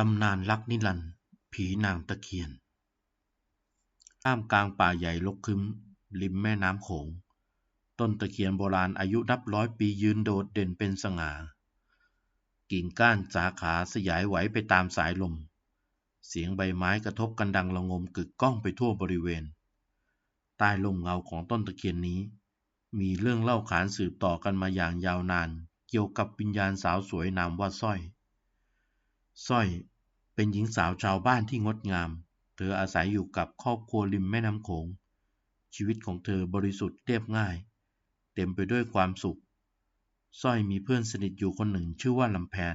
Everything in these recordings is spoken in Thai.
ตำนานรักนิรันดร์ผีนางตะเคียน ท่ามกลางป่าใหญ่รกครึ้ม ริมแม่น้ำโขง ต้นตะเคียนโบราณอายุนับร้อยปียืนโดดเด่นเป็นสง่า กิ่งก้านสาขาสยายไหวไปตามสายลม เสียงใบไม้กระทบกันดังระงมกึกก้องไปทั่วบริเวณ ใต้ลมเงาของต้นตะเคียนนี้ มีเรื่องเล่าขานสืบต่อกันมาอย่างยาวนาน เกี่ยวกับวิญญาณสาวสวยนามว่าสร้อย สร้อย เป็นหญิงสาวชาวบ้านที่งดงาม เธออาศัยอยู่กับครอบครัวริมแม่น้ำโขง ชีวิตของเธอบริสุทธิ์เรียบง่าย เต็มไปด้วยความสุข สร้อยมีเพื่อนสนิทอยู่คนหนึ่งชื่อว่าลำแพน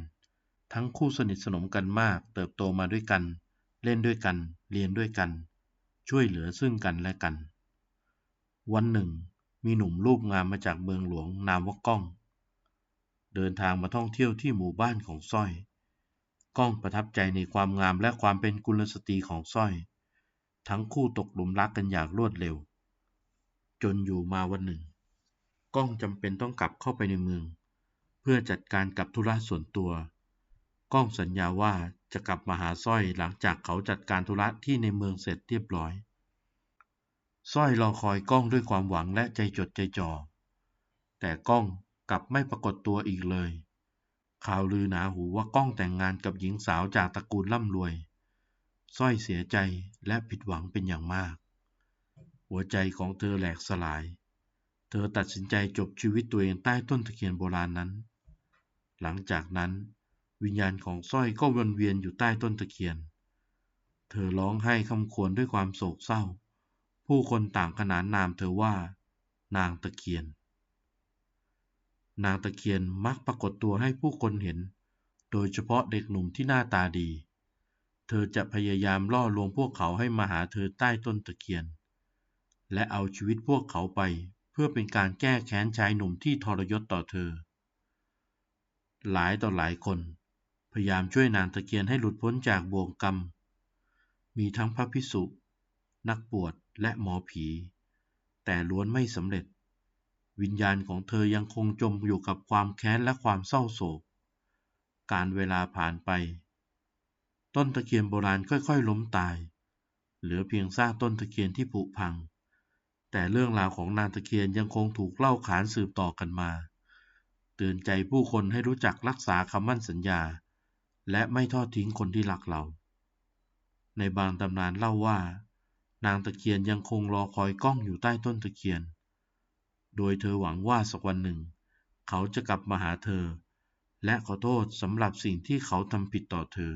ทั้งคู่สนิทสนมกันมาก เติบโตมาด้วยกัน เล่นด้วยกัน เรียนด้วยกัน ช่วยเหลือซึ่งกันและกัน วันหนึ่ง มีหนุ่มรูปงามมาจากเมืองหลวงนามว่าก้อง เดินทางมาท่องเที่ยวที่หมู่บ้านของสร้อย ก้องประทับใจในความงามและความเป็นกุลสตรีของสร้อย ทั้งคู่ตกหลุมรักกันอย่างรวดเร็ว จนอยู่มาวันหนึ่ง ก้องจำเป็นต้องกลับเข้าไปในเมือง เพื่อจัดการกับธุระส่วนตัว ก้องสัญญาว่าจะกลับมาหาสร้อยหลังจากเขาจัดการธุระที่ในเมืองเสร็จเรียบร้อยสร้อยรอคอยก้องด้วยความหวังและใจจดใจจ่อแต่ก้องกลับไม่ปรากฏตัวอีกเลย ข่าวลือหนาหูว่าก้องแต่งงานกับหญิงสาวจากตระกูลร่ำรวย สร้อยเสียใจและผิดหวังเป็นอย่างมาก หัวใจของเธอแหลกสลาย เธอตัดสินใจจบชีวิตตัวเองใต้ต้นตะเคียนโบราณนั้น หลังจากนั้นวิญญาณของสร้อยก็วนเวียนอยู่ใต้ต้นตะเคียน เธอร้องไห้คำควรด้วยความโศกเศร้า ผู้คนต่างขนานนามเธอว่า นางตะเคียน นางตะเคียนมักปรากฏตัวให้ผู้คนเห็น โดยเฉพาะเด็กหนุ่มที่หน้าตาดี เธอจะพยายามล่อลวงพวกเขาให้มาหาเธอใต้ต้นตะเคียน และเอาชีวิตพวกเขาไปเพื่อเป็นการแก้แค้นชายหนุ่มที่ทรยศต่อเธอ หลายต่อหลายคน พยายามช่วยนางตะเคียนให้หลุดพ้นจากบ่วงกรรม มีทั้งพระพิสุ นักบวชและหมอผี แต่ล้วนไม่สำเร็จ วิญญาณของเธอยังคงจมอยู่กับความแค้นและความเศร้าโศก การเวลาผ่านไป ต้นตะเคียนโบราณค่อยๆ ล้มตาย เหลือเพียงซากต้นตะเคียนที่ผุพัง แต่เรื่องราวของนางตะเคียนยังคงถูกเล่าขานสืบต่อกันมาเตือนใจผู้คนให้รู้จักรักษาคำมั่นสัญญา และไม่ทอดทิ้งคนที่รักเรา ในบางตำนานเล่าว่า นางตะเคียนยังคงรอคอยกล้องอยู่ใต้ต้นตะเคียน โดยเธอหวังว่าสักวันหนึ่ง เขาจะกลับมาหาเธอ และขอโทษสำหรับสิ่งที่เขาทำผิดต่อเธอ